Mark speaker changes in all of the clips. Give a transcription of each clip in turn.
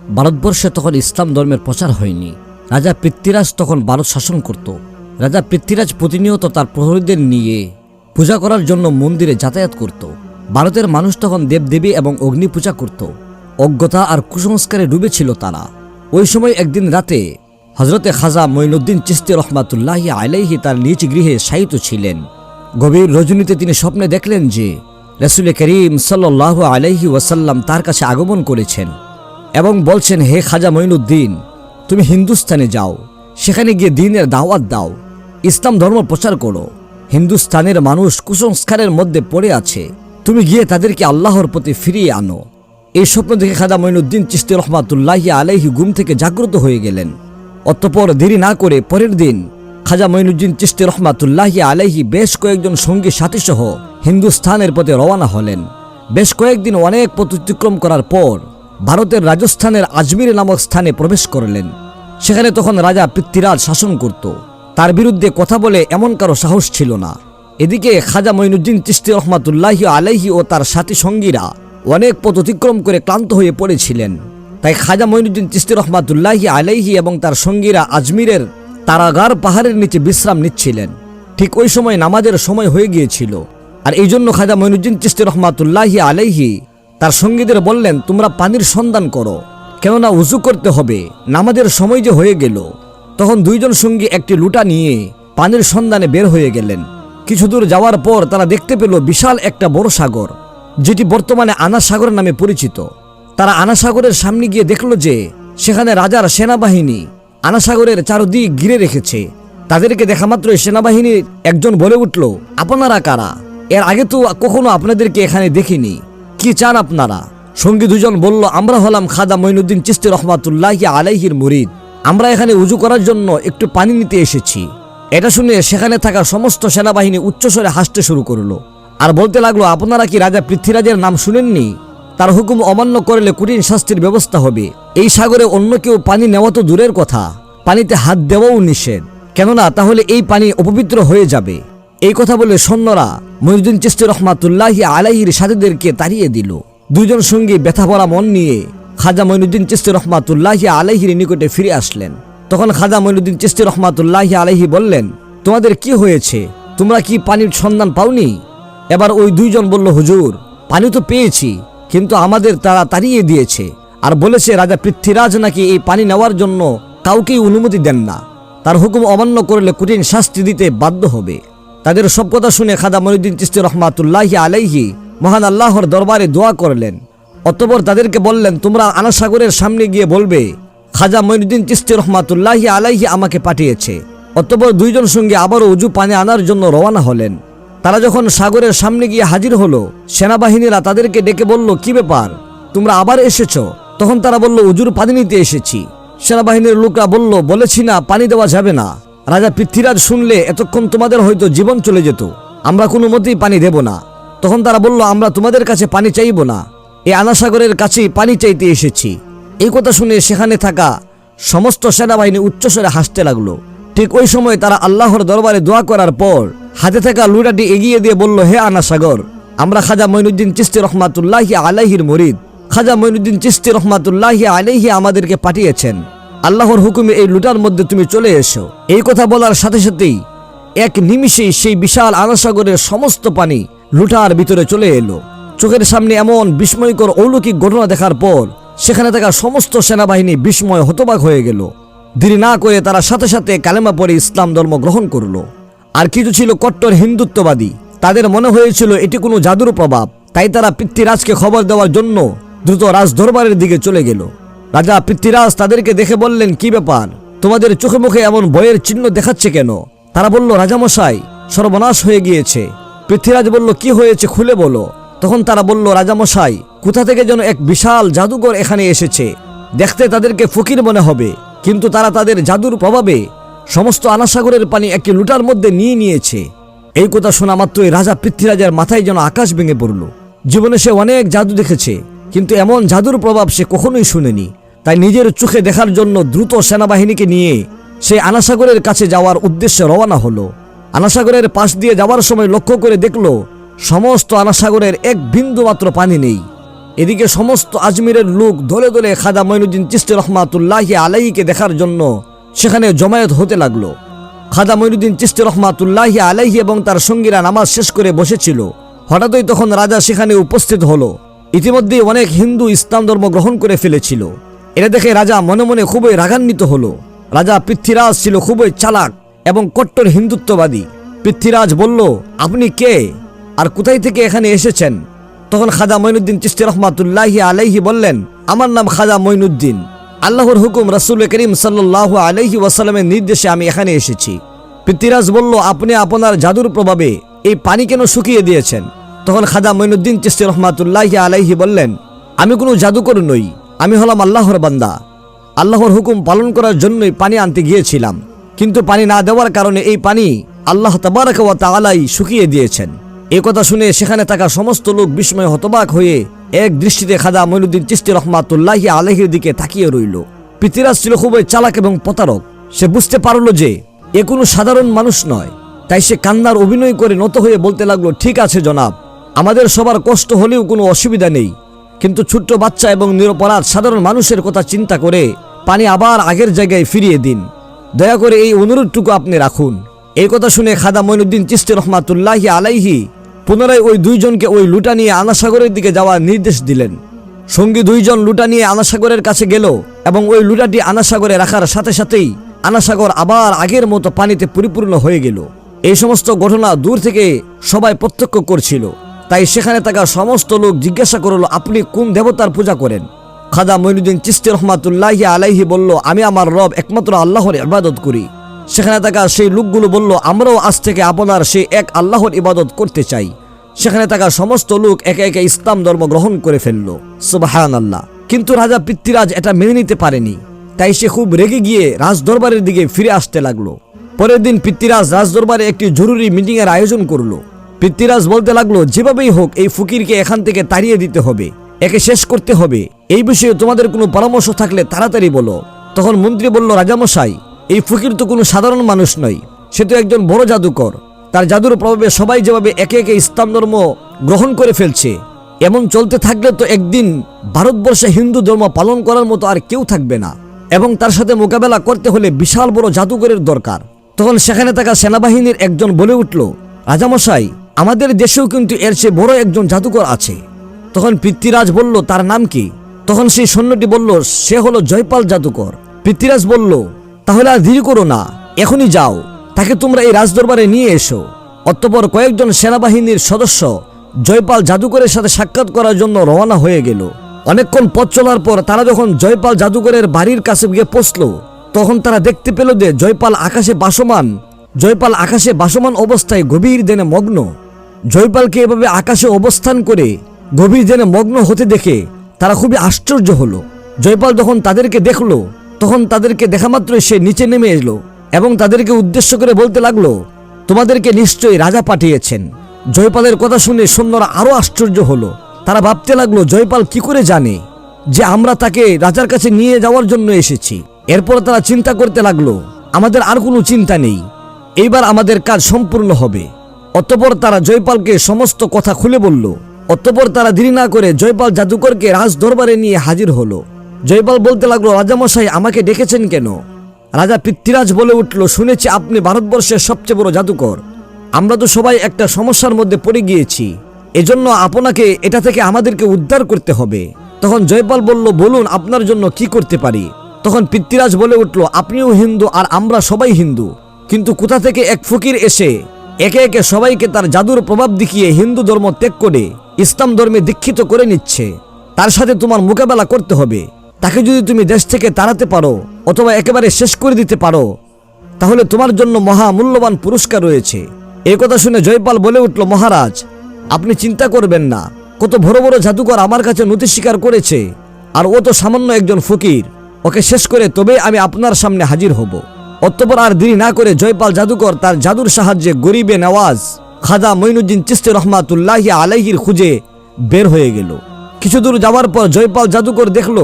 Speaker 1: ভারতবর্ষে তখন ইসলাম ধর্মের প্রচার হয়নি। রাজা পৃথ্বীরাজ তখন ভারত শাসন করত। রাজা পৃথ্বীরাজ প্রতিনিয়ত তার প্রহরীদের নিয়ে পূজা করার জন্য মন্দিরে যাতায়াত করত। ভারতের মানুষ তখন দেবদেবী এবং অগ্নি পূজা করত। অজ্ঞতা আর কুসংস্কারে ডুবে ছিল তারা। ওই সময় একদিন রাতে হজরতে খাজা মঈনুদ্দিন চিস্তি রহমাতুল্লাহ আলাইহি তার নিজ গৃহে শায়িত ছিলেন। গভীর রজনীতে তিনি স্বপ্নে দেখলেন যে রসুল করিম সাল্লাহ আলাইহি ওয়াসাল্লাম তার কাছে আগমন করেছেন। এবং বলছেন, হে খাজা মঈনুদ্দিন, তুমি হিন্দুস্তানে যাও। সেখানে গিয়ে দিনের দাওয়াত দাও। ইসলাম ধর্ম প্রচার করো। হিন্দুস্তানের মানুষ কুসংস্কারের মধ্যে পড়ে আছে। তুমি গিয়ে তাদেরকে আল্লাহর প্রতি ফিরিয়ে আনো। এই স্বপ্ন দেখে খাজা মঈনুদ্দিন চিস্তি রহমাতুল্লাহ আলাইহি গুম থেকে জাগ্রত হয়ে গেলেন। অতপর দেরি না করে পরের দিন খাজা মঈনুদ্দিন চিস্তি রহমাতুল্লাহ আলাইহি বেশ কয়েকজন সঙ্গী সাথী সহ হিন্দুস্থানের পথে রওনা হলেন। বেশ কয়েকদিন অনেক পথ অতিক্রম করার পর ভারতের রাজস্থানের আজমির নামক স্থানে প্রবেশ করলেন। সেখানে তখন রাজা পৃথ্বীরাজ শাসন করত। তার বিরুদ্ধে কথা বলে এমন কারও সাহস ছিল না। এদিকে খাজা মঈনুদ্দিন চিস্তি রহমাতুল্লাহি আলাইহি ও তার সাথী সঙ্গীরা অনেক পথ অতিক্রম করে ক্লান্ত হয়ে পড়েছিলেন। তাই খাজা মঈনুদ্দিন চিস্তি রহমাতুল্লাহি আলাইহি এবং তার সঙ্গীরা আজমিরের তারাগার পাহাড়ের নিচে বিশ্রাম নিচ্ছিলেন। ঠিক ওই সময় নামাজের সময় হয়ে গিয়েছিল। আর এই জন্য খাজা মঈনুদ্দিন চিস্তি রহমাতুল্লাহি আলাইহি তার সঙ্গীদের বললেন, তোমরা পানির সন্ধান করো। কেননা উজু করতে হবে। নামাজের সময় যে হয়ে গেল, তখন দুইজন সঙ্গী একটি লুটা নিয়ে পানির সন্ধানে বের হয়ে গেলেন। কিছু দূর যাওয়ার পর তারা দেখতে পেল বিশাল একটা বড় সাগর, যেটি বর্তমানে আনা সাগর নামে পরিচিত। তারা আনা সাগরের সামনে গিয়ে দেখল যে, সেখানে রাজার সেনাবাহিনী আনা সাগরের চারদিক ঘিরে রেখেছে। তাদেরকে দেখা মাত্রই সেনাবাহিনীর একজন বলে উঠল, আপনারা কারা? এর আগে তো কখনো আপনাদেরকে এখানে দেখিনি। কি চান আপনারা? সঙ্গী দুজন বলল, আমরা হলাম খাদা মঈনুদ্দিন চিস্তি রহমাতুল্লাহ আলাইহির মুরিদ। আমরা এখানে উজু করার জন্য একটু পানি নিতে এসেছি। এটা শুনে সেখানে থাকা সমস্ত সেনাবাহিনী উচ্চস্বরে হাসতে শুরু করল। আর বলতে লাগল, আপনারা কি রাজা পৃথ্বীরাজের নাম শুনেননি? তার হুকুম অমান্য করলে কঠিন শাস্তির ব্যবস্থা হবে। এই সাগরে অন্য কেউ পানি নেওয়া তো দূরের কথা। পানিতে হাত দেওয়াও নিষেধ। কেননা তাহলে এই পানি অপবিত্র হয়ে যাবে। এই কথা বলে সৈন্যরা মহিউদ্দিন চিস্তি রহমাতুল্লাহি আলাইহির সাথীদেরকে তাড়িয়ে দিল। দুজন সঙ্গী ব্যথা ভরা মন নিয়ে খাজা মঈনুদ্দিন চিস্তি রহমাতুল্লাহি আলাইহির নিকটে ফিরে আসলেন। তখন খাজা মঈনুদ্দিন চিস্তি রহমাতুল্লাহি আলাইহি বললেন, তোমাদের কি হয়েছে? তোমরা কি পানির সন্ধান পাওনি? এবার ওই দুইজন বলল, হুজুর, পানি তো পেয়েছি, কিন্তু আমাদের তারা তাড়িয়ে দিয়েছে। আর বলেছে, রাজা পৃথ্বীরাজ নাকি এই পানি নেওয়ার জন্য কাউকেই অনুমতি দেন না। তার হুকুম অমান্য করলে কঠিন শাস্তি দিতে বাধ্য হবে। তাদের সব কথা শুনে খাদা মনুদ্দিন চিস্তি রহমাতুল্লাহি আলাইহি মহান আল্লাহর দরবারে দোয়া করলেন। অতপর তাদেরকে বললেন, তোমরা আনাসাগরের সামনে গিয়ে বলবে, খাজা মঈনুদ্দিন চিস্তি রহমাতুল্লাহি আলাইহি আমাকে পাঠিয়েছে। অতপর দুইজন সঙ্গে আবারও উজু পানি আনার জন্য রওনা হলেন। তারা যখন সাগরের সামনে গিয়ে হাজির হলো, সেনাবাহিনীরা তাদেরকে ডেকে বলল, কি ব্যাপার? তোমরা আবার এসেছ? তখন তারা বলল, উজুর পানি নিতে এসেছি। সেনাবাহিনীর লোকরা বলল, বলেছি না, পানি দেওয়া যাবে না। রাজা পৃথ্বীরাজ শুনলে এতক্ষণ তোমাদের হয়তো জীবন চলে যেত। আমরা কোনো মতেই পানি দেব না। তখন তারা বলল, আমরা তোমাদের কাছে পানি চাইব না। এই আনাসাগরের কাছেই পানি চাইতে এসেছি। এই কথা শুনে সেখানে থাকা সমস্ত সেনাবাহিনী উচ্চস্বরে হাসতে লাগল। ঠিক ওই সময় তারা আল্লাহর দরবারে দোয়া করার পর হাতে থাকা লুটাটি এগিয়ে দিয়ে বলল, হে আনাসাগর, আমরা খাজা মঈনুদ্দিন চিস্তি রহমাতুল্লাহি আলাইহির মরিদ। খাজা মঈনুদ্দিন চিস্তি রহমাতুল্লাহি আলাইহি আমাদেরকে পাঠিয়েছেন। আল্লাহর হুকুমে এই লুটার মধ্যে তুমি চলে এসো। এই কথা বলার সাথে সাথেই এক নিমিষেই সেই বিশাল আনাসাগরের সমস্ত পানি লুটার ভিতরে চলে এলো। চোখের সামনে এমন বিস্ময়কর অলৌকিক ঘটনা দেখার পর সেখানে থাকা সমস্ত সেনাবাহিনী বিস্ময় হতবাক হয়ে গেল। দেরি না করে তারা সাথে সাথে কালেমা পরে ইসলাম ধর্ম গ্রহণ করল। আর কিছু ছিল কট্টর হিন্দুত্ববাদী। তাদের মনে হয়েছিল এটি কোনো জাদুর প্রভাব। তাই তারা পৃথ্বীরাজকে খবর দেওয়ার জন্য দ্রুত রাজ দরবারের দিকে চলে গেল। রাজা পৃথ্বীরাজ তাদেরকে দেখে বললেন, কি ব্যাপার? তোমাদের চোখে মুখে এমন ভয়ের চিহ্ন দেখাচ্ছে কেন? তারা বলল, রাজামশাই, সর্বনাশ হয়ে গিয়েছে। পৃথ্বীরাজ বলল, কি হয়েছে খুলে বলো। তখন তারা বলল, রাজামশাই, কোথা থেকে যেন এক বিশাল জাদুঘর এখানে এসেছে। দেখতে তাদেরকে ফকির মনে হবে, কিন্তু তারা তাদের জাদুর প্রভাবে সমস্ত আনাসাগরের পানি একটি লুটার মধ্যে নিয়ে নিয়েছে। এই কথা শোনা মাত্রই রাজা পৃথ্বীরাজের মাথায় যেন আকাশ ভেঙে পড়ল। জীবনে সে অনেক জাদু দেখেছে, কিন্তু এমন জাদুর প্রভাব সে কখনোই শুনেনি। তাই নিজের চোখে দেখার জন্য দ্রুত সেনাবাহিনীকে নিয়ে সে আনাসাগরের কাছে যাওয়ার উদ্দেশ্যে রওনা হলো। আনাসাগরের পাশ দিয়ে যাওয়ার সময় লক্ষ্য করে দেখল, সমস্ত আনাসাগরের এক বিন্দু মাত্র পানি নেই। এদিকে সমস্ত আজমিরের লোক দলে দলে খাদা মঈনুদ্দিন চিস্তি রহমাতুল্লাহি আলাইকে দেখার জন্য সেখানে জমায়েত হতে লাগল। খাজা মঈনুদ্দিন চিস্তি রহমাতুল্লাহি আলাইহি এবং তার সঙ্গীরা নামাজ শেষ করে বসেছিল। হঠাৎই তখন রাজা সেখানে উপস্থিত হলো। ইতিমধ্যে অনেক হিন্দু ইসলাম ধর্ম গ্রহণ করে ফেলেছিল। এটা দেখে রাজা মনে মনে খুবই রাগান্বিত হলো। রাজা পৃথ্বীরাজ ছিল খুবই চালাক এবং কট্টর হিন্দুত্ববাদী। পৃথ্বীরাজ বলল, আপনি কে? আর কোথায় থেকে এখানে এসেছেন? তখন খাজা মঈনুদ্দিন চিস্তি রহমাতুল্লাহি আলাইহি বললেন, আমার নাম খাজা মঈনুদ্দিন। আল্লাহর হুকুম রাসূল করিম সাল্লাল্লাহু আলাইহি ওয়াসাল্লামের নির্দেশে আমি এখানে এসেছি। পৃথ্বীরাজ বলল, আপনি আপনার জাদুর প্রভাবে এই পানি কেন শুকিয়ে দিয়েছেন? তখন খাজা মঈনুদ্দিন চিস্তি রহমাতুল্লাহি আলাইহি বললেন, আমি কোনো জাদুকর নই। আমি হলাম আল্লাহর বান্দা। আল্লাহর হুকুম পালন করার জন্যই পানি আনতে গিয়েছিলাম। কিন্তু পানি না দেওয়ার কারণে এই পানি আল্লাহ তাবারাক ওয়া তাআলাই শুকিয়ে দিয়েছেন। এই কথা শুনে সেখানে থাকা সমস্ত লোক বিস্ময় হতবাক হয়ে এক দৃষ্টিতে খাদা মঈনুদ্দিন চিস্তি রহমাতুল্লাহি আলাইহির দিকে তাকিয়ে রইল। পৃথিরাজ ছিল খুবই চালাক এবং প্রতারক। সে বুঝতে পারল যে এ কোনো সাধারণ মানুষ নয়। তাই সে কান্নার অভিনয় করে নত হয়ে বলতে লাগল, ঠিক আছে জনাব, আমাদের সবার কষ্ট হলেও কোনো অসুবিধা নেই। কিন্তু ছোট্ট বাচ্চা এবং নিরপরাধ সাধারণ মানুষের কথা চিন্তা করে পানি আবার আগের জায়গায় ফিরিয়ে দিন। দয়া করে এই অনুরোধটুকু আপনি রাখুন। এই কথা শুনে খাদা মঈনুদ্দিন চিস্তি রহমাতুল্লাহি আলাইহি পুনরায় ওই দুইজনকে ওই লুটা নিয়ে আনাসাগরের দিকে যাওয়ার নির্দেশ দিলেন। সঙ্গী দুইজন লুটা নিয়ে আনাসাগরের কাছে গেল এবং ওই লুটাটি আনাসাগরে রাখার সাথে সাথেই আনাসাগর আবার আগের মতো পানিতে পরিপূর্ণ হয়ে গেল। এই সমস্ত ঘটনা দূর থেকে সবাই প্রত্যক্ষ করছিল। তাই সেখানে থাকা সমস্ত লোক জিজ্ঞাসা করল, আপনি কোন দেবতার পূজা করেন? খাদা মঈনুদ্দিন চিস্তি রহমাতুল্লাহি আলাইহি বলল, আমি আমার রব একমাত্র আল্লাহর ইবাদত করি। সেখানে থাকা সেই লোকগুলো বলল, আমরাও আজ থেকে আপনার সেই এক আল্লাহর ইবাদত করতে চাই। সেখানে থাকা সমস্ত লোক একে একে ইসলাম ধর্ম গ্রহণ করে ফেলল সুবাহান আল্লাহ কিন্তু রাজা পৃথ্বীরাজ এটা মেনে নিতে পারেনি। তাই সে খুব রেগে গিয়ে রাজদরবারের দিকে ফিরে আসতে লাগল। পরের দিন পৃথ্বীরাজ রাজদরবারে একটি জরুরি মিটিংয়ের আয়োজন করল। পৃথ্বীরাজ বলতে লাগল, যেভাবেই হোক, এই ফকিরকে এখান থেকে তাড়িয়ে দিতে হবে। একে শেষ করতে হবে। এই বিষয়ে তোমাদের কোনো পরামর্শ থাকলে তাড়াতাড়ি বলো। তখন মন্ত্রী বলল, রাজামশাই, এই ফকির তো কোনো সাধারণ মানুষ নয়। সে তো একজন বড় জাদুকর। তার জাদুর প্রভাবে সবাই যেভাবে একে একে ইসলাম ধর্ম গ্রহণ করে ফেলছে, এমন চলতে থাকলে তো একদিন ভারতবর্ষে হিন্দু ধর্ম পালন করার মতো আর কেউ থাকবে না। এবং তার সাথে মোকাবেলা করতে হলে বিশাল বড় জাদুকরের দরকার। তখন সেখানে থাকা সেনাবাহিনীর একজন বলে উঠল, রাজামশাই আমাদের দেশেও কিন্তু এর চেয়ে বড় একজন জাদুকর আছে। তখন পৃথ্বীরাজ বলল, তার নাম কি? তখন সেই সৈন্যটি বলল, সে হলো জয়পাল জাদুকর। পৃথ্বীরাজ বলল, তাহলে আর দেরি করো না, এখনই যাও। তাকে তোমরা এই রাজদরবারে নিয়ে এসো। অতঃপর কয়েকজন সেনাবাহিনীর সদস্য জয়পাল জাদুকরের সাথে সাক্ষাৎ করার জন্য রওনা হয়ে গেল। অনেকক্ষণ পথ চলার পর তারা যখন জয়পাল জাদুকরের বাড়ির কাছে গিয়ে পৌঁছল, তখন তারা দেখতে পেল যে জয়পাল আকাশে বাসমান, জয়পাল আকাশে বাসমান অবস্থায় গভীর দেনে মগ্ন। জয়পালকে এভাবে আকাশে অবস্থান করে গভীর দেনে মগ্ন হতে দেখে তারা খুবই আশ্চর্য হলো। জয়পাল যখন তাদেরকে দেখল, তখন তাদেরকে দেখা মাত্রই সে নিচে নেমে এলো এবং তাদেরকে উদ্দেশ্য করে বলতে লাগল, তোমাদেরকে নিশ্চয়ই রাজা পাঠিয়েছেন। জয়পালের কথা শুনে সৈন্যরা আরও আশ্চর্য হলো। তারা ভাবতে লাগল, জয়পাল কি করে জানে যে আমরা তাকে রাজার কাছে নিয়ে যাওয়ার জন্য এসেছি? এরপর তারা চিন্তা করতে লাগল, আমাদের আর কোনো চিন্তা নেই। এইবার আমাদের কাজ সম্পূর্ণ হবে। অতঃপর তারা জয়পালকে সমস্ত কথা খুলে বলল। অতঃপর তারা দেরি না করে জয়পাল জাদুকরকে রাজ দরবারে নিয়ে হাজির হলো। জয়পাল বলতে লাগল, রাজামশাই, আমাকে ডেকেছেন কেন? রাজা পৃথ্বীরাজ বলে উঠল, শুনেছি আপনি ভারতবর্ষের সবচেয়ে বড় জাদুকর। আমরা তো সবাই একটা সমস্যার মধ্যে পড়ে গিয়েছি। এজন্য আপনাকে, এটা থেকে আমাদেরকে উদ্ধার করতে হবে। তখন জয়পাল বলল, বলুন, আপনার জন্য কি করতে পারি? তখন পৃথ্বীরাজ বলে উঠল, আপনিও হিন্দু আর আমরা সবাই হিন্দু। কিন্তু কোথা থেকে এক ফকির এসে একে একে সবাইকে তার জাদুর প্রভাব দেখিয়ে হিন্দু ধর্ম ত্যাগ করে, ইসলাম ধর্মে দীক্ষিত করে নিচ্ছে। তার সাথে তোমার মোকাবেলা করতে হবে। তাকে যদি তুমি দেশ থেকে তাড়াতে পারো, অথবা একেবারে শেষ করে দিতে পারো, তাহলে তোমার জন্য মহা মূল্যবান পুরস্কার রয়েছে। এই কথা শুনে জয়পাল বলে উঠল, মহারাজ, আপনি চিন্তা করবেন না। কত বড় বড় জাদুকর আমার কাছে নথি স্বীকার করেছে, আর ও তো সামান্য একজন ফকির। ওকে শেষ করে তবে আমি আপনার সামনে হাজির হব। অতঃপর আর দেরি না করে জয়পাল জাদুকর তার জাদুর সাহায্যে গরিবে নওয়াজ খাজা মঈনুদ্দিন চিস্তি রহমাতুল্লাহ আলাইহির খুঁজে বের হয়ে গেল। কিছু দূর যাওয়ার পর জয়পাল জাদুকর দেখল,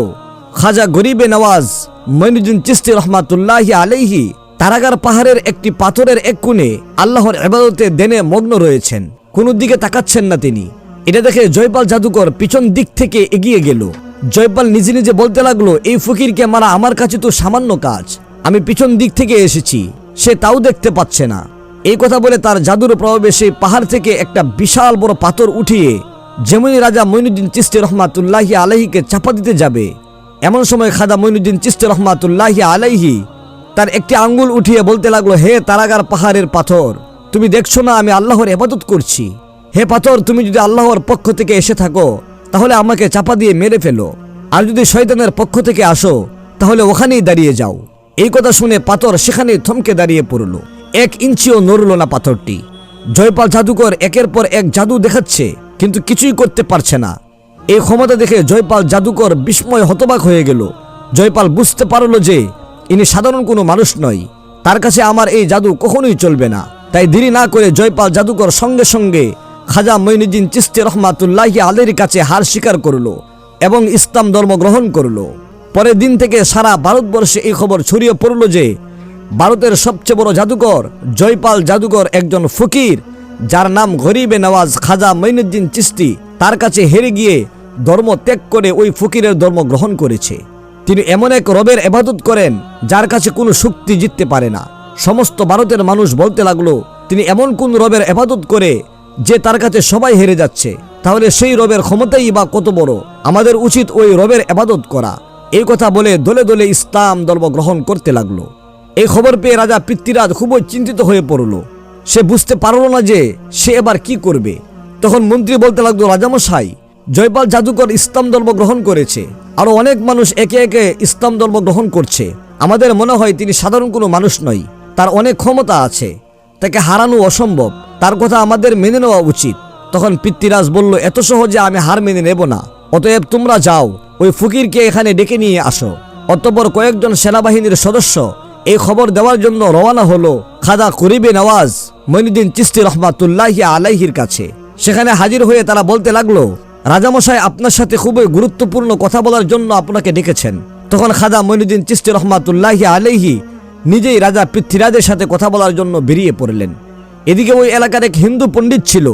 Speaker 1: খাজা গরিবে নওয়াজ মঈনুদ্দিন চিস্তি রহমাতুল্লাহ আলাইহি তারাগার পাহাড়ের একটি পাথরের এক কোণে আল্লাহর এবাদতে দেনে মগ্ন রয়েছেন। কোন দিকে তাকাচ্ছেন না তিনি। এটা দেখে জয়পাল জাদুকর পিছন দিক থেকে এগিয়ে গেল। জয়পাল নিজে নিজে বলতে লাগল, এই ফকিরকে মারা আমার কাছে তো সামান্য কাজ। আমি পিছন দিক থেকে এসেছি, সে তাও দেখতে পাচ্ছে না। এই কথা বলে তার জাদুর প্রভাবে সেই পাহাড় থেকে একটা বিশাল বড় পাথর উঠিয়ে যেমনি রাজা মইনুদ্দিন চিস্তি রহমাতুল্লাহি আলাহিকে চাপা দিতে যাবে, এমন সময় খাদা মইনুদ্দিন চিস্তি রহমাতুল্লাহি আলাইহি তার একটি আঙ্গুল উঠিয়ে বলতে লাগল, হে তারাগার পাহাড়ের পাথর, তুমি দেখছ না আমি আল্লাহর এবাদত করছি? হে পাথর, তুমি যদি আল্লাহর পক্ষ থেকে এসে থাকো, তাহলে আমাকে চাপা দিয়ে মেরে ফেলো। আর যদি শয়তানের পক্ষ থেকে আসো, তাহলে ওখানেই দাঁড়িয়ে যাও। এই কথা শুনে পাথর সেখানে থমকে দাঁড়িয়ে পড়ল। এক ইঞ্চিও নড়ল না পাথরটি। জয়পাল জাদুকর একের পর এক জাদু দেখাচ্ছে, কিন্তু কিছুই করতে পারছে না। এই ক্ষমতা দেখে জয়পাল জাদুকর বিস্ময় হতবাক হয়ে গেল। জয়পাল বুঝতে পারল যে, ইনি সাধারণ কোনো মানুষ নয়। তার কাছে আমার এই জাদু কখনোই চলবে না। তাই দেরি না করে জয়পাল জাদুকর সঙ্গে সঙ্গে খাজা মঈনুদ্দিন চিস্তি রহমাতুল্লাহি আলের কাছে হার স্বীকার করল এবং ইসলাম ধর্ম গ্রহণ করল। পরের দিন থেকে সারা ভারতবর্ষে এই খবর ছড়িয়ে পড়ল যে, ভারতের সবচেয়ে বড় জাদুকর জয়পাল জাদুকর একজন ফকির, যার নাম গরিবে নওয়াজ খাজা মঈনুদ্দিন চিস্তি তার কাছে হেরে গিয়ে ধর্ম ত্যাগ করে ওই ফকিরের ধর্ম গ্রহণ করেছে। তিনি এমন এক রবের এবাদত করেন, যার কাছে কোনো শক্তি জিততে পারে না। সমস্ত ভারতের মানুষ বলতে লাগল, তিনি এমন কোন রবের এবাদত করে যে তার কাছে সবাই হেরে যাচ্ছে। তাহলে সেই রবের ক্ষমতাই বা কত বড়? আমাদের উচিত ওই রবের এবাদত করা। এই কথা বলে দলে দলে ইসলাম ধর্ম গ্রহণ করতে লাগল। এই খবর পেয়ে রাজা পৃথ্বীরাজ খুবই চিন্তিত হয়ে পড়ল। সে বুঝতে পারল না যে সে এবার কি করবে। তখন মন্ত্রী বলতে লাগল, রাজামশাই, জয়পাল জাদুকর ইসলাম ধর্ম গ্রহণ করেছে। আরও অনেক মানুষ একে একে ইসলাম ধর্ম গ্রহণ করছে। আমাদের মনে হয় তিনি সাধারণ কোনো মানুষ নয়। তার অনেক ক্ষমতা আছে। তাকে হারানো অসম্ভব। তার কথা আমাদের মেনে নেওয়া উচিত। তখন পিতৃরাজ বলল, এত সহজে আমি হার মেনে নেব না। অতএব তোমরা যাও, ওই ফকিরকে এখানে ডেকে নিয়ে আসো। অতঃপর কয়েকজন সেনাবাহিনীর সদস্য এই খবর দেওয়ার জন্য রওনা হলো খাদা করিবে নওয়াজ মইনুদ্দিন চিস্তি রহমাতুল্লাহি আলাইহির কাছে। সেখানে হাজির হয়ে তারা বলতে লাগল, রাজামশাই আপনার সাথে খুবই গুরুত্বপূর্ণ কথা বলার জন্য আপনাকে ডেকেছেন। তখন খাদা মইনুদ্দিন চিস্তি রহমাতুল্লাহি আলাইহি নিজেই রাজা পৃথ্বীরাজের সাথে কথা বলার জন্য বেরিয়ে পড়লেন। এদিকে ওই এলাকার এক হিন্দু পণ্ডিত ছিল,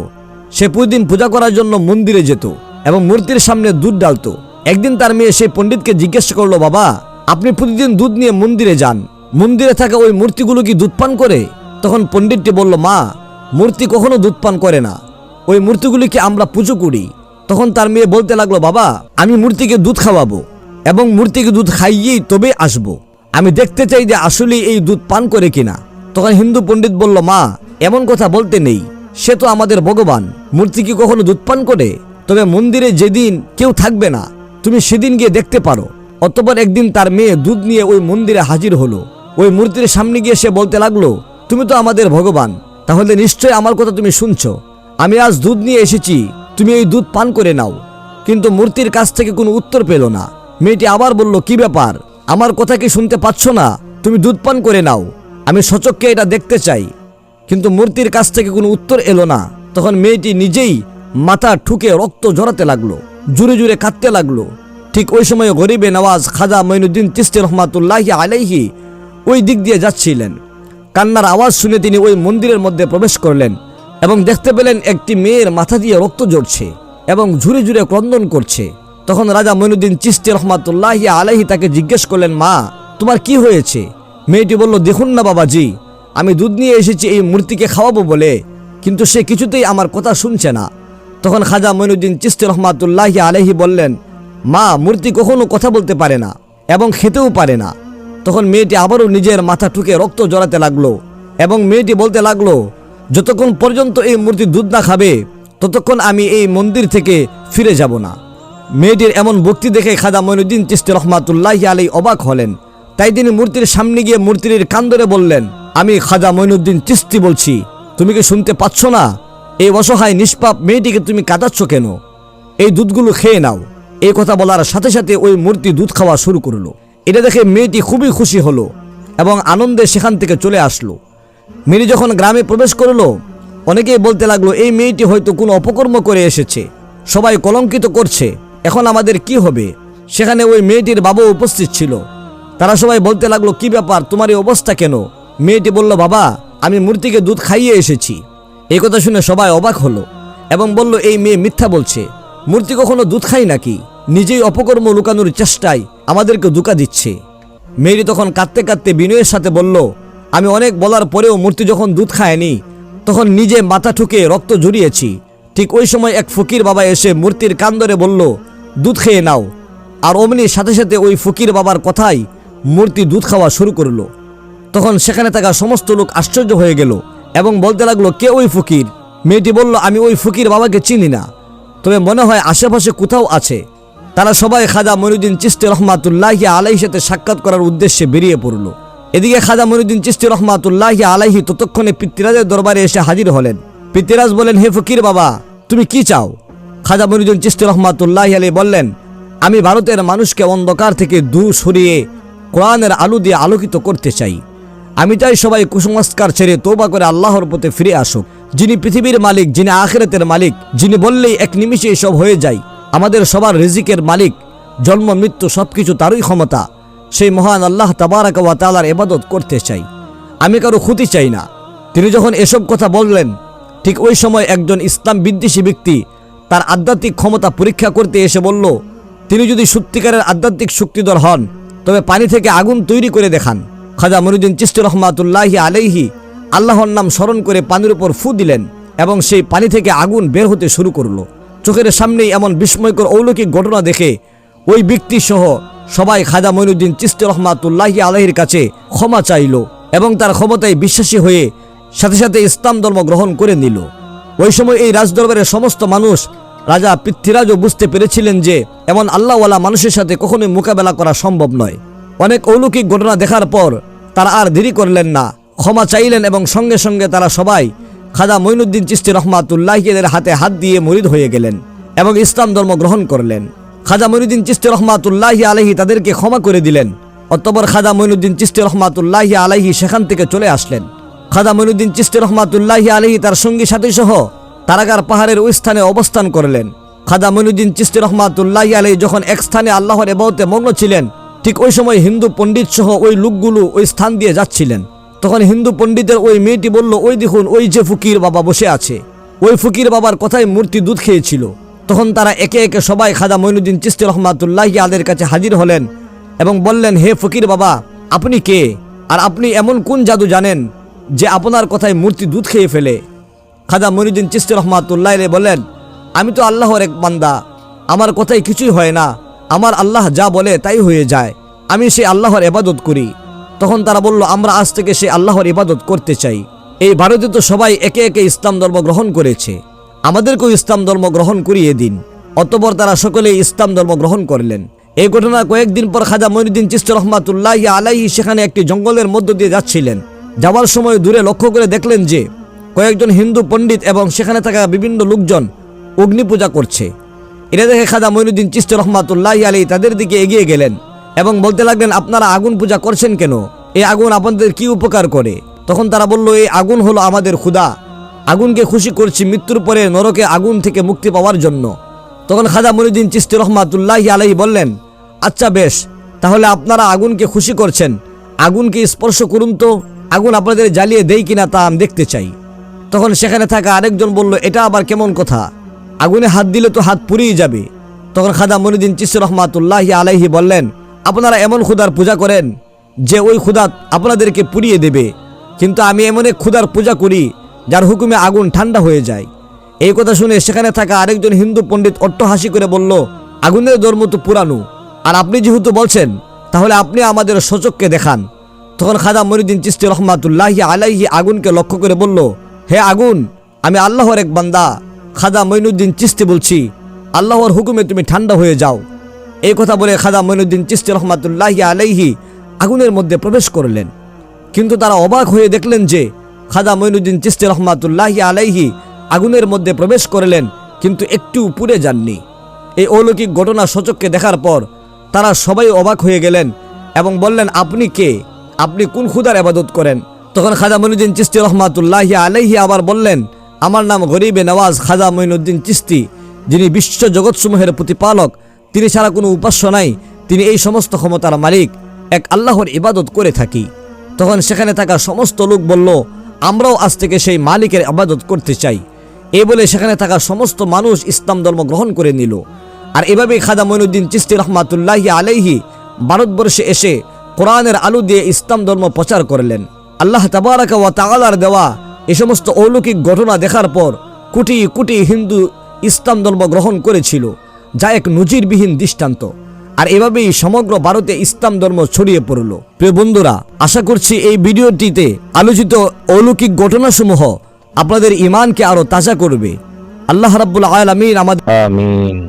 Speaker 1: সে প্রতিদিন পূজা করার জন্য মন্দিরে যেত। এবং মূর্তির সামনে দুধ ডালতো। একদিন তার মেয়ে সেই পণ্ডিতকে জিজ্ঞেস করল, বাবা, আপনি প্রতিদিন দুধ নিয়ে মন্দিরে যান। মন্দিরে থাকা ওই মূর্তিগুলো কি দুধ পান করে? তখন পণ্ডিতটি বলল, মা, মূর্তি কখনো দুধ পান করে না। ওই মূর্তিগুলিকে আমরা পুজো করি। তখন তার মেয়ে বলতে লাগল, বাবা, আমি মূর্তিকে দুধ খাওয়াবো এবং মূর্তিকে দুধ খাইয়েই তবে আসব। আমি দেখতে চাই যে আসলে এই দুধ পান করে কিনা। তখন হিন্দু পণ্ডিত বলল, মা, এমন কথা বলতে নেই। সে তো আমাদের ভগবান। মূর্তি কি কখনো দুধ পান করে? তবে মন্দিরে যেদিন কেউ থাকবে না, তুমি সেদিন গিয়ে দেখতে পারো। অতপর একদিন তার মেয়ে দুধ নিয়ে ওই মন্দিরে হাজির হলো। ওই মূর্তির সামনে গিয়ে সে বলতে লাগল, তুমি তো আমাদের ভগবান, তাহলে নিশ্চয় আমার কথা তুমি শুনছ। আমি আজ দুধ নিয়ে এসেছি, তুমি এই দুধ পান করে নাও। কিন্তু মূর্তির কাছ থেকে কোনো উত্তর পেল না। মেয়েটি আবার বলল, কি ব্যাপার? আমার কথা কি শুনতে পাচ্ছ না? তুমি দুধ পান করে নাও। আমি সচককে এটা দেখতে চাই। কিন্তু মূর্তির কাছ থেকে কোনো উত্তর এলো না। তখন মেয়েটি নিজেই মাথা ঠুকে রক্ত ঝরাতে লাগল, জুড়ে জুড়ে কাঁদতে লাগল। ঠিক ওই সময় গরিবে নওয়াজ খাজা মঈনুদ্দিন চিস্তি রহমাতুল্লাহি আলাইহি ওই দিক দিয়ে যাচ্ছিলেন। কান্নার আওয়াজ শুনে তিনি ওই মন্দিরের মধ্যে প্রবেশ করলেন এবং দেখতে পেলেন একটি মেয়ের মাথা দিয়ে রক্ত ঝরছে এবং ঝুরে ঝুরে ক্রন্দন করছে। তখন রাজা মঈনুদ্দিন চিস্তি রহমাতুল্লাহি আলাইহি তাকে জিজ্ঞেস করলেন, মা, তোমার কি হয়েছে? মেয়েটি বলল, দেখুন না বাবাজি, আমি দুধ নিয়ে এসেছি এই মূর্তিকে খাওয়াবো বলে, কিন্তু সে কিছুতেই আমার কথা শুনছে না। তখন খাজা মঈনুদ্দিন চিস্তি রহমাতুল্লাহি আলাইহি বললেন, মা, মূর্তি কখনো কথা বলতে পারে না এবং খেতেও পারে না। তখন মেয়েটি আবারও নিজের মাথা ঠুকে রক্ত জড়াতে লাগল এবং মেয়েটি বলতে লাগল, যতক্ষণ পর্যন্ত এই মূর্তি দুধ না খাবে, ততক্ষণ আমি এই মন্দির থেকে ফিরে যাব না। মেয়েটির এমন ভক্তি দেখে খাজা মঈনুদ্দিন চিস্তি রহমাতুল্লাহি আলাই অবাক হলেন। তাই তিনি মূর্তির সামনে গিয়ে মূর্তির কান ধরে বললেন, আমি খাজা মঈনুদ্দিন চিস্তি বলছি। তুমি কি শুনতে পাচ্ছ না? এই অসহায়, নিষ্পাপ মেয়েটিকে তুমি কাঁদাচ্ছ কেন? এই দুধগুলো খেয়ে নাও। এই কথা বলার সাথে সাথে ওই মূর্তি দুধ খাওয়া শুরু করল। এটা দেখে মেয়েটি খুবই খুশি হলো এবং আনন্দে সেখান থেকে চলে আসলো। মেয়েটি যখন গ্রামে প্রবেশ করল, অনেকেই বলতে লাগল, এই মেয়েটি হয়তো কোনো অপকর্ম করে এসেছে। সবাই কলঙ্কিত করছে। এখন আমাদের কি হবে? সেখানে ওই মেয়েটির বাবা উপস্থিত ছিল। তারা সবাই বলতে লাগল, কি ব্যাপার? তোমার এই অবস্থা কেন? মেয়েটি বলল, বাবা, আমি মূর্তিকে দুধ খাইয়ে এসেছি। কথা শুনে সবাই অবাক হলো এবং বলল, এই মেয়ে মিথ্যা বলছে। মূর্তি কখনো দুধ খায় নাকি? নিজেই অপকর্ম লুকানোর চেষ্টায় আমাদেরকে দুকা দিচ্ছে। মেয়েটি তখন কাঁদতে কাঁদতে বিনয়ের সাথে বলল, আমি অনেক বলার পরেও মূর্তি যখন দুধ খায়নি, তখন নিজে মাথা ঠুকে রক্ত জড়িয়েছি ঠিক ওই সময় এক ফকির বাবা এসে মূর্তির কান ধরে বলল, দুধ খেয়ে নাও। আর অমনি সাথে সাথে ওই ফকির বাবার কথাই মূর্তি দুধ খাওয়া শুরু করল। তখন সেখানে থাকা সমস্ত লোক আশ্চর্য হয়ে গেল। এবং বলতে লাগল, কে ওই ফকির? মেয়েটি বলল, আমি ওই ফকির বাবাকে চিনি না। তবে মনে হয় আশেপাশে কোথাও আছে। তারা সবাই খাজা মনুদ্দিন চিস্তি রহমাতুল্লাহি আলাইহি সাথে সাক্ষাৎ করার উদ্দেশ্যে বেরিয়ে পড়ল। এদিকে খাজা মনুদ্দিন চিস্তি রহমাতুল্লাহি আলাইহি ততক্ষণে পিতৃরাজের দরবারে এসে হাজির হলেন। পিতৃরাজ বলেন হে ফকির বাবা, তুমি কি চাও? খাজা মনুদ্দিন চিস্তি রহমাতুল্লাহি আলী বললেন, আমি ভারতের মানুষকে অন্ধকার থেকে দূর সরিয়ে কোরআনের আলো দিয়ে আলোকিত করতে চাই। আমি চাই সবাই কুসংস্কার ছেড়ে তোবা করে আল্লাহর পথে ফিরে আসুক। যিনি পৃথিবীর মালিক, যিনি আখেরাতের মালিক, যিনি বললেই এক নিমিষে সব হয়ে যায়। আমাদের সবার রিজিকের মালিক, জন্ম, মৃত্যু সবকিছু তারই ক্ষমতা। সেই মহান আল্লাহ তাবারাক ওয়া তাআলার ইবাদত করতে চাই। আমি কারও ক্ষতি চাই না। তিনি যখন এসব কথা বললেন, ঠিক ওই সময় একজন ইসলাম বিদ্বেষী ব্যক্তি তার আধ্যাত্মিক ক্ষমতা পরীক্ষা করতে এসে বলল, তিনি যদি সত্যিকারের আধ্যাত্মিক শক্তিধর হন, তবে পানি থেকে আগুন তৈরি করে দেখান। খাজা মনুদ্দিন চিস্তি রহমাতুল্লাহি আলাইহি আল্লাহর নাম স্মরণ করে পানির উপর ফু দিলেন এবং সেই পানি থেকে আগুন বের হতে শুরু করল। চোখের সামনেই এমন বিস্ময়কর অলৌকিক ঘটনা দেখে ওই ব্যক্তি সহ সবাই খাজা মইনুদ্দিন চিস্তি রহমাতুল্লাহি আলাহির কাছে ক্ষমা চাইল এবং তার ক্ষমতায় বিশ্বাসী হয়ে সাথে সাথে ইসলাম ধর্ম গ্রহণ করে নিল। ওই সময় এই রাজদরবারের সমস্ত মানুষ, রাজা পৃথ্বীরাজও বুঝতে পেরেছিলেন যে এমন আল্লাহওয়ালা মানুষের সাথে কখনোই মোকাবেলা করা সম্ভব নয়। অনেক অলৌকিক ঘটনা দেখার পর তারা আর দেরি করলেন না। ক্ষমা চাইলেন এবং সঙ্গে সঙ্গে তারা সবাই খাজা মঈনুদ্দিন চিস্তি রহমাতুল্লাহিদের হাতে হাত দিয়ে মরিদ হয়ে গেলেন এবং ইসলাম ধর্ম গ্রহণ করলেন। খাজা মঈনুদ্দিন চিস্তি রহমাতুল্লাহি আলহি তাদেরকে ক্ষমা করে দিলেন। অতপর খাজা মঈনুদ্দিন চিস্তি রহমাতুল্লাহি আলহি সেখান থেকে চলে আসলেন। খাজা মঈনুদ্দিন চিস্তি রহমাতুল্লাহি আলহি তার সঙ্গী সাথী সহ তারাগার পাহাড়ের ওই স্থানে অবস্থান করলেন। খাজা মঈনুদ্দিন চিস্তি রহমাতুল্লাহি আলহি যখন এক স্থানে আল্লাহর এবাউতে মগ্ন ছিলেন ঠিক ওই সময় হিন্দু পণ্ডিত সহ ওই লোকগুলো ওই স্থান দিয়ে যাচ্ছিলেন। তখন হিন্দু পণ্ডিতের ওই মেয়েটি বলল, ওই দেখুন, ওই যে ফকির বাবা বসে আছে। ওই ফকির বাবার কথায় মূর্তি দুধ খেয়েছিল। তখন তারা একে একে সবাই খাজা মঈনুদ্দিন চিস্তি রহমাতুল্লাহি আলের কাছে হাজির হলেন এবং বললেন, হে ফকির বাবা, আপনি কে? আর আপনি এমন কোন জাদু জানেন যে আপনার কথায় মূর্তি দুধ খেয়ে ফেলে? খাজা মঈনুদ্দিন চিস্তি রহমাতুল্লাহ আলী বললেন, আমি তো আল্লাহর এক বান্দা। আমার কথায় কিছুই হয় না। আমার আল্লাহ যা বলে তাই হয়ে যায়। আমি সেই আল্লাহর এবাদত করি। তখন তারা বলল, আমরা আজ থেকে সে আল্লাহর ইবাদত করতে চাই। এই ভারতে তো সবাই একে একে ইসলাম ধর্ম গ্রহণ করেছে। আমাদেরকেও ইসলাম ধর্ম গ্রহণ করিয়ে দিন। অতপর তারা সকলেই ইসলাম ধর্ম গ্রহণ করলেন। এই ঘটনা কয়েকদিন পর খাজা মঈনুদ্দিন চিস্তি রহমাতুল্লাহ আলাইহি সেখানে একটি জঙ্গলের মধ্য দিয়ে যাচ্ছিলেন। যাওয়ার সময় দূরে লক্ষ্য করে দেখলেন যে, কয়েকজন হিন্দু পণ্ডিত এবং সেখানে থাকা বিভিন্ন লোকজন অগ্নি পূজা করছে। এটা দেখে খাজা মঈনুদ্দিন চিস্তি রহমাতুল্লাহ আলী তাদের দিকে এগিয়ে গেলেন এবং বলতে লাগলেন, আপনারা আগুন পূজা করছেন কেন? এই আগুন আপনাদের কি উপকার করে? তখন তারা বলল, এই আগুন হলো আমাদের ক্ষুদা আগুনকে খুশি করছি মৃত্যুর পরে নরকে আগুন থেকে মুক্তি পাওয়ার জন্য। তখন খাজা মনুদ্দিন চিস্তি রহমাতুল্লাহ আলাই বললেন আচ্ছা বেশ, তাহলে আপনারা আগুনকে খুশি করছেন। আগুনকে স্পর্শ করুন তো। আগুন আপনাদের জ্বালিয়ে দেই কিনা তা আমি দেখতে চাই। তখন সেখানে থাকা আরেকজন বলল, এটা আবার কেমন কথা? আগুনে হাত দিলে তো হাত পুড়িয়ে যাবে। তখন খাদা মনুদ্দিন চিস্তি রহমাতুল্লাহ আলাইহি বললেন, আপনারা এমন ক্ষুদার পূজা করেন যে ওই ক্ষুদা আপনাদেরকে পুড়িয়ে দেবে। কিন্তু আমি এমন এক ক্ষুদার পূজা করি যার হুকুমে আগুন ঠান্ডা হয়ে যায়। এই কথা শুনে সেখানে থাকা আরেকজন হিন্দু পণ্ডিত অট্টহাসি করে বলল, আগুনের ধর্ম তো পুরানো। আর আপনি যেহেতু বলছেন, তাহলে আপনি আমাদের সচককে দেখান। তখন খাদা মরিদিন চিস্তি রহমাতুল্লাহি আলাইহি আগুনকে লক্ষ্য করে বলল, হে আগুন, আমি আল্লাহর এক বান্দা। খাদা মঈনুদ্দিন চিস্তি বলছি, আল্লাহর হুকুমে তুমি ঠান্ডা হয়ে যাও। এই কথা বলে খাদা মঈনুদ্দিন চিস্তি রহমাতুল্লাহি আলাইহি আগুনের মধ্যে প্রবেশ করলেন। কিন্তু তারা অবাক হয়ে দেখলেন যে, খাদা মঈনুদ্দিন চিস্তি রহমাতুল্লাহি আলাইহি আগুনের মধ্যে প্রবেশ করলেন, কিন্তু একটু উপরে যাননি। এই অলৌকিক ঘটনা সচককে দেখার পর তারা সবাই অবাক হয়ে গেলেন এবং বললেন, আপনি কে? আপনি কোন খুদার আবাদত করেন? তখন খাজা মঈনুদ্দিন চিস্তি রহমাতুল্লাহি আলাইহি আবার বললেন আমার নাম গরিবে নওয়াজ খাজা মঈনুদ্দিন চিস্তি, যিনি বিশ্ব জগৎসমূহের প্রতিপালক। তিনি ছাড়া কোনো উপাস্য নাই, তিনি এই সমস্ত ক্ষমতার মালিক, এক আল্লাহর ইবাদত করে থাকি। তখন সেখানে থাকা সমস্ত লোক বলল, আমরাও আজ থেকে সেই মালিকের আবাদত করতে চাই। এ বলে সেখানে থাকা সমস্ত মানুষ ইসলাম ধর্ম গ্রহণ করে নিল। আর এভাবেই খাদা মঈনুদ্দিন চিস্তি রহমাতুল্লাহি আলাইহি ভারতবর্ষে এসে কোরআনের আলু দিয়ে ইসলাম ধর্ম প্রচার করলেন। আল্লাহ তাবারাকা ওয়া তাআলার দেওয়া এ সমস্ত অলৌকিক ঘটনা দেখার পর কোটি কোটি হিন্দু ইসলাম ধর্ম গ্রহণ করেছিল, যা এক নজিরবিহীন দৃষ্টান্ত। আর এভাবেই সমগ্র ভারতে ইসলাম ধর্ম ছড়িয়ে পড়ল। প্রিয় বন্ধুরা, আশা করছি এই ভিডিওটিতে আলোচিত অলৌকিক ঘটনাসমূহ আপনাদের ইমানকে আরও তাজা করবে। আল্লাহ রাব্বুল আলামিন আমাদের
Speaker 2: আমিন।